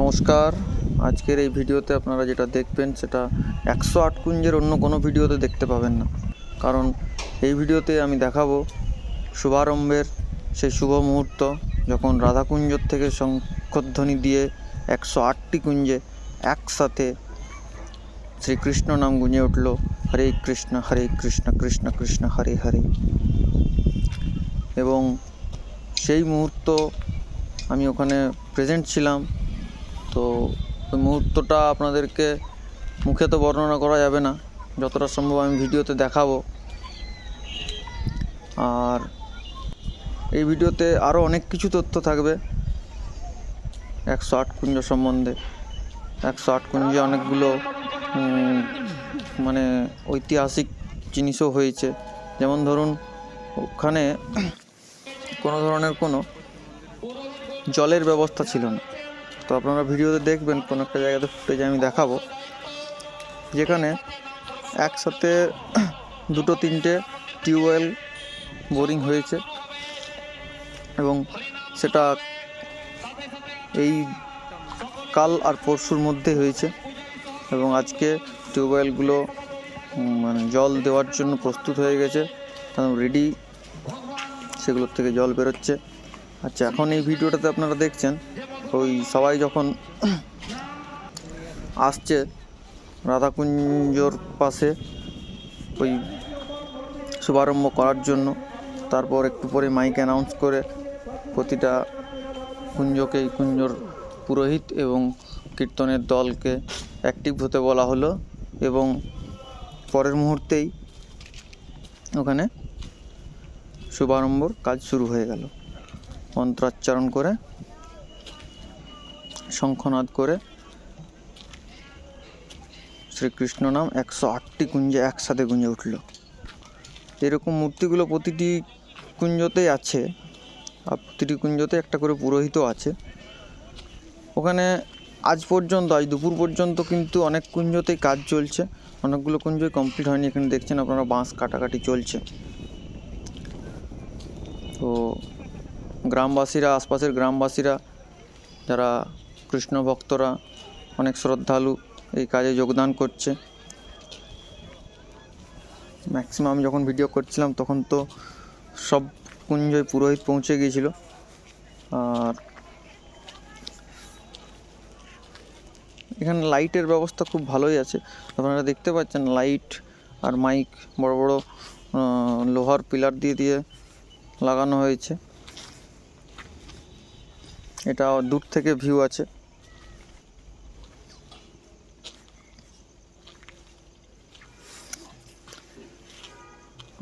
নমস্কার। আজকের এই ভিডিওতে আপনারা যেটা দেখবেন সেটা একশো আট কুঞ্জের অন্য কোনো ভিডিওতে দেখতে পাবেন না। কারণ এই ভিডিওতে আমি দেখাবো শুভারম্ভের সেই শুভ মুহূর্ত, যখন রাধাকুঞ্জর থেকে শঙ্খধ্বনি দিয়ে একশো আটটি কুঞ্জে একসাথে শ্রীকৃষ্ণ নাম গুঁজে উঠল, হরে কৃষ্ণ হরে কৃষ্ণ কৃষ্ণ কৃষ্ণ, হরে হরে। এবং সেই মুহূর্ত আমি ওখানে প্রেজেন্ট ছিলাম। তো ওই মুহূর্তটা আপনাদেরকে মুখে তো বর্ণনা করা যাবে না। যতটা সম্ভব আমি ভিডিওতে দেখাবো। আর এই ভিডিওতে আরও অনেক কিছু তথ্য থাকবে। একশো আট কুঞ্জ সম্বন্ধে। একশো আট কুঞ্জে অনেকগুলো মানে ঐতিহাসিক জিনিসও হয়েছে। যেমন ধরুন, ওখানে কোনো ধরনের কোনো জলের ব্যবস্থা ছিল না। তো আপনারা ভিডিওতে দেখবেন কোনো একটা জায়গাতে ফুটেজ আমি দেখাবো। যেখানে একসাথে দুটো তিনটে টিউবওয়েল বোরিং হয়েছে এবং সেটা এই কাল আর পরশুর মধ্যে হয়েছে এবং আজকে টিউবওয়েলগুলো মানে জল দেওয়ার জন্য প্রস্তুত হয়ে গেছে রেডি সেগুলোর থেকে জল বেরোচ্ছে। আচ্ছা এখন এই ভিডিওটাতে আপনারা দেখছেন ওই সবাই যখন আসছে রাধাকুঞ্জর পাশে ওই শুভারম্ভ করার জন্য, তারপর একটু পরে মাইক অ্যানাউন্স করে প্রতিটা কুঞ্জকেই কুঞ্জর পুরোহিত এবং কীর্তনের দলকে অ্যাক্টিভ হতে বলা হলো এবং পরের মুহূর্তেই ওখানে শুভারম্ভর কাজ শুরু হয়ে গেল। মন্ত্রাচ্চারণ করে শঙ্খনাদ করে। শ্রীকৃষ্ণ নাম একশো আটটি কুঞ্জে একসাথে গুঞ্জে উঠল। এরকম মূর্তিগুলো প্রতিটি কুঞ্জতেই আছে। আর প্রতিটি কুঞ্জতে একটা করে পুরোহিতও আছে। ওখানে আজ পর্যন্ত, আজ দুপুর পর্যন্ত কিন্তু অনেক কুঞ্জতেই কাজ চলছে। অনেকগুলো কুঞ্জই কমপ্লিট হয়নি। এখানে দেখছেন আপনারা বাঁশ কাটাকাটি চলছে। তো গ্রামবাসীরা, আশপাশের গ্রামবাসীরা, যারা কৃষ্ণ ভক্তরা অনেক শ্রদ্ধালু এই কাজে যোগদান করছে। ম্যাক্সিমাম যখন ভিডিও করছিলাম, তখন তো সব কুঞ্জয় পুরোহিত পৌঁছে গিয়েছিল। আর এখানে লাইটের ব্যবস্থা খুব ভালোই আছে। আপনারা দেখতে পাচ্ছেন লাইট আর মাইক বড় বড় লোহার পিলার দিয়ে দিয়ে লাগানো হয়েছে। এটা দূর থেকে ভিউ আছে।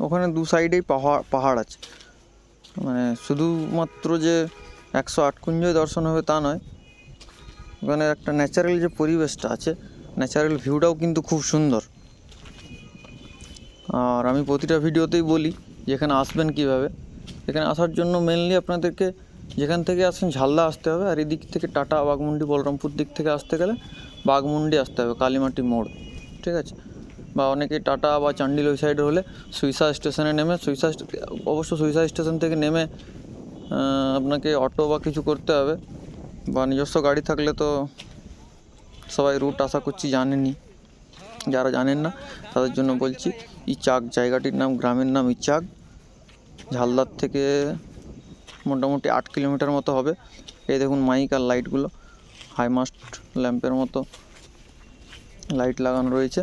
ওখানে দু সাইডেই পাহাড় পাহাড় আছে। মানে শুধুমাত্র যে একশো আট কুঞ্জই দর্শন হবে তা নয়, ওখানে একটা ন্যাচারাল যে পরিবেশটা আছে ন্যাচারাল ভিউটাও কিন্তু খুব সুন্দর। আর আমি প্রতিটা ভিডিওতেই বলি যে এখানে আসবেন কীভাবে, এখানে আসার জন্য মেনলি আপনাদেরকে যেখান থেকে আসেন ঝালদা আসতে হবে, আর এদিক থেকে টাটা বাগমুন্ডি বলরামপুর দিক থেকে আসতে গেলে বাগমুন্ডি আসতে হবে, কালীমাটি মোড়, ঠিক আছে? বা অনেকে টাটা বা চান্ডিল ওই সাইডে হলে সুইসা স্টেশনে নেমে, সুইসা অবশ্য সুইসা স্টেশন থেকে নেমে আপনাকে অটো বা কিছু করতে হবে। বা নিজস্ব গাড়ি থাকলে তো সবাই রুট আশা করছি জানেনি যারা জানেন না, তাদের জন্য বলছি, ইচাক, জায়গাটির নাম, গ্রামের নাম ইচাক। ঝালদার থেকে মোটামুটি আট কিলোমিটার মতো হবে। এই দেখুন মাইক আর লাইটগুলো হাইমাস্ট ল্যাম্পের মতো লাইট লাগানো রয়েছে।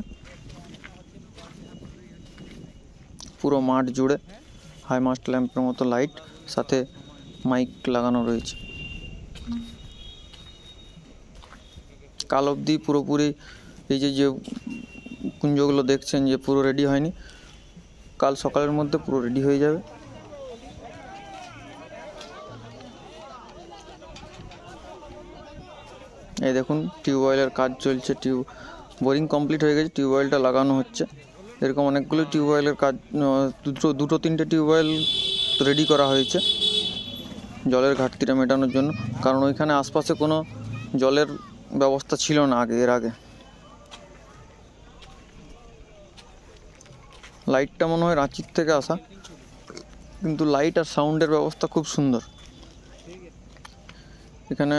পুরো মাঠ জুড়ে হাই মাস্ট ল্যাম্পের মতো লাইট সাথে মাইক লাগানো রয়েছে। কাল অবধি পুরোপুরি এই যে যে কুঞ্জগুলো দেখছেন যে পুরো রেডি হয়নি, কাল সকালের মধ্যে পুরো রেডি হয়ে যাবে। এই দেখুন টিউবওয়েলের কাজ চলছে টিউব বোরিং কমপ্লিট হয়ে গেছে টিউবওয়েলটা লাগানো হচ্ছে। এরকম অনেকগুলো টিউবওয়েলের কাজ দুটো দুটো, তিনটে টিউবওয়েল রেডি করা হয়েছে জলের ঘাটতিটা মেটানোর জন্য। কারণ ওইখানে আশপাশে কোনো জলের ব্যবস্থা ছিল না আগে, এর আগে। লাইটটা মনে হয় রাঁচির থেকে আসা, কিন্তু লাইট আর সাউন্ডের ব্যবস্থা খুব সুন্দর। এখানে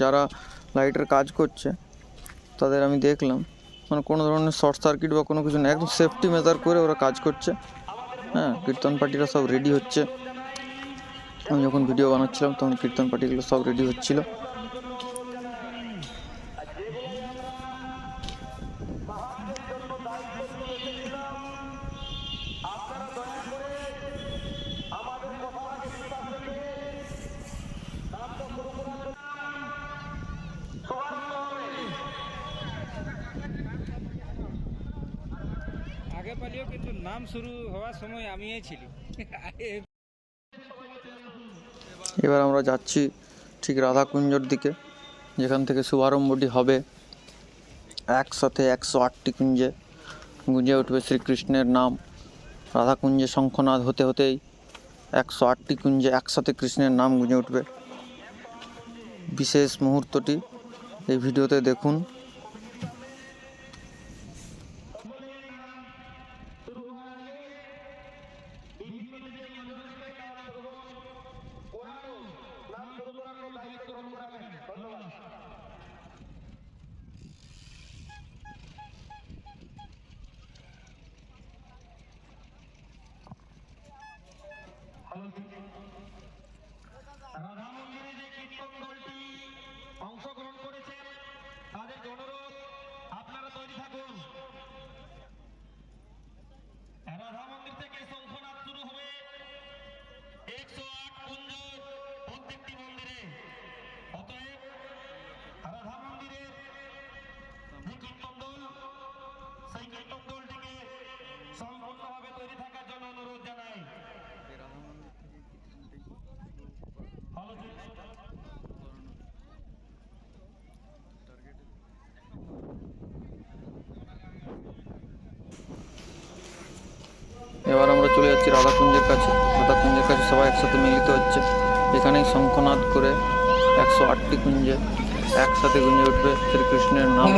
যারা লাইটের কাজ করছে, তাদের আমি দেখলাম। মানে কোনো ধরনের শর্ট সার্কিট বা কোনো কিছু না একদম সেফটি মেজার করে ওরা কাজ করছে। হ্যাঁ কীর্তন পার্টিরা সব রেডি হচ্ছে। আমি যখন ভিডিও বানাচ্ছিলাম, তখন কীর্তন পার্টিগুলো সব রেডি হচ্ছিল পালিও কিন্তু নাম শুরু হওয়ার সময় আমিই ছিলি। এবার আমরা যাচ্ছি ঠিক রাধাকুঞ্জর দিকে, যেখান থেকে শুভারম্ভটি হবে একসাথে একশো আটটি কুঞ্জে। গুঁজে উঠবে শ্রীকৃষ্ণের নাম। রাধাকুঞ্জে শঙ্খনাদ হতে হতেই একশো আটটি কুঞ্জে একসাথে কৃষ্ণের নাম গুঁজে উঠবে। বিশেষ মুহূর্তটি এই ভিডিওতে দেখুন রাধা মন্দিরে যে কীর্তন দলটি অংশগ্রহণ করেছেন তাদের অনুরোধ আপনারা তৈরি থাকুন রাধা মন্দির থেকে শঙ্খনাথ শুরু হবে একশো আট কুঞ্জ প্রত্যেকটি মন্দিরে অতএব রাধা মন্দিরের যে কীর্তন দল সেই কীর্তন দলটিকে সম্পূর্ণভাবে তৈরি থাকার জন্য অনুরোধ জানাই হলো এবার আমরা চলে যাচ্ছি রাধাকুঞ্জের কাছে। রাধাকুঞ্জের কাছে সবাই একসাথে মিলিত হচ্ছে। এখানেই শঙ্খনাদ করে একশো আটটি কুঞ্জে একসাথে গুঞ্জে উঠবে শ্রীকৃষ্ণের নাম।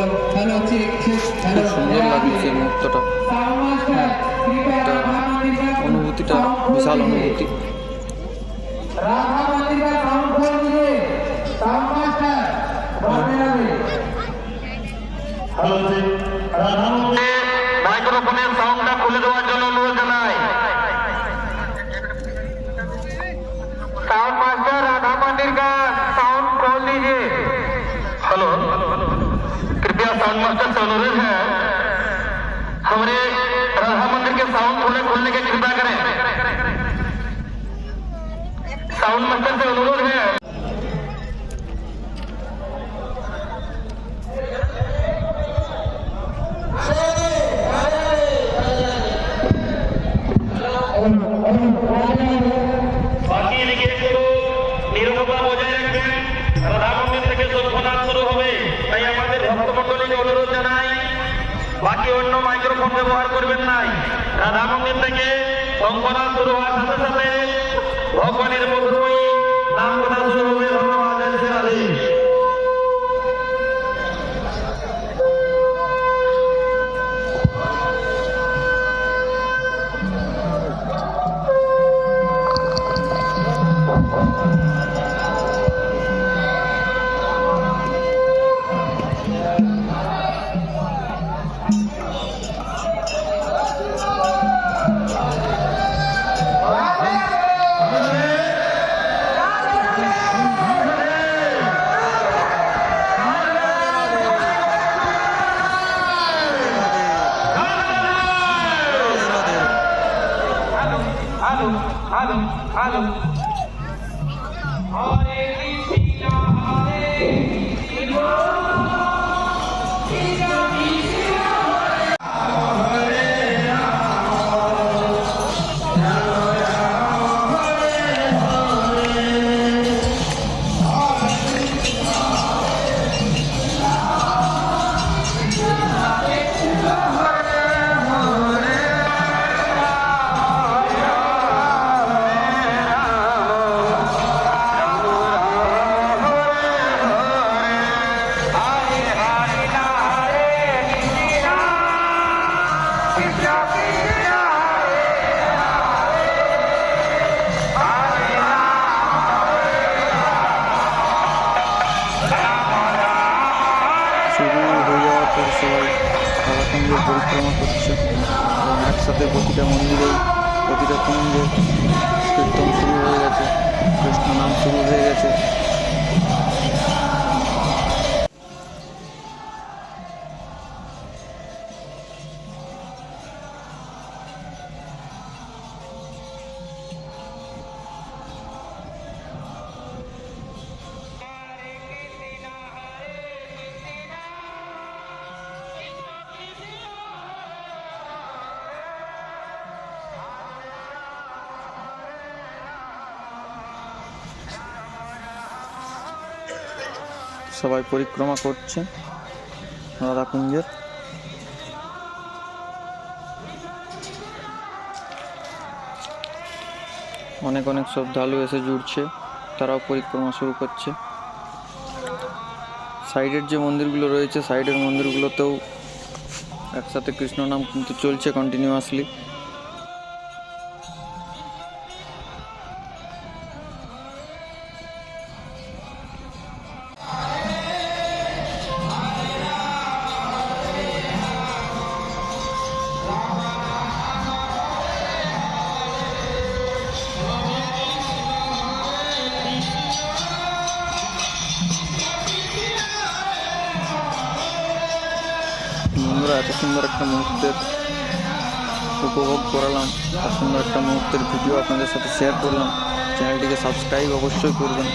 খুব সুন্দর লাগছে সেই মুহূর্তটা। অনুভূতিটা, বিশাল অনুভূতি। মাইক্রোফোনের সাউন্ডটা খুলে দেওয়ার জন্য साउंड मास्टर राधा मंदिर का साउंड खोल लीजिए हेलो कृपया साउंड मास्टर से अनुरोध है। हमारे राधा मंदिर के साउंड खोलने खोलने की कृपा करें। साउंड मास्टर से अनुरोध বাকি অন্য মাইক্রোফোন ব্যবহার করবেন নাই রাধা মন্দির থেকে সংকলা শুরু হওয়ার সাথে সাথে ভগবানের মধুময়ী নাম কথা শুরু হবে حالا حالا সঙ্গে পরিক্রমা করছে এবং একসাথে প্রতিটা মন্দিরে প্রতিটা কুঞ্জে কীর্তন শুরু হয়ে গেছে কৃষ্ণ নাম শুরু হয়ে গেছে সবাই পরিক্রমা করছে রাধাকুঞ্জের অনেক অনেক শ্রদ্ধালু এসে জুড়ছে, তারাও পরিক্রমা শুরু করছে। সাইডের যে মন্দিরগুলো রয়েছে, সাইডের মন্দিরগুলোতেও একসাথে কৃষ্ণ নাম কিন্তু চলছে কন্টিনিউয়াসলি সুন্দর একটা মুহূর্তের উপভোগ করালাম আর সুন্দর একটা মুহূর্তের ভিডিও আপনাদের সাথে শেয়ার করলাম। চ্যানেলটিকে সাবস্ক্রাইব অবশ্যই করবেন।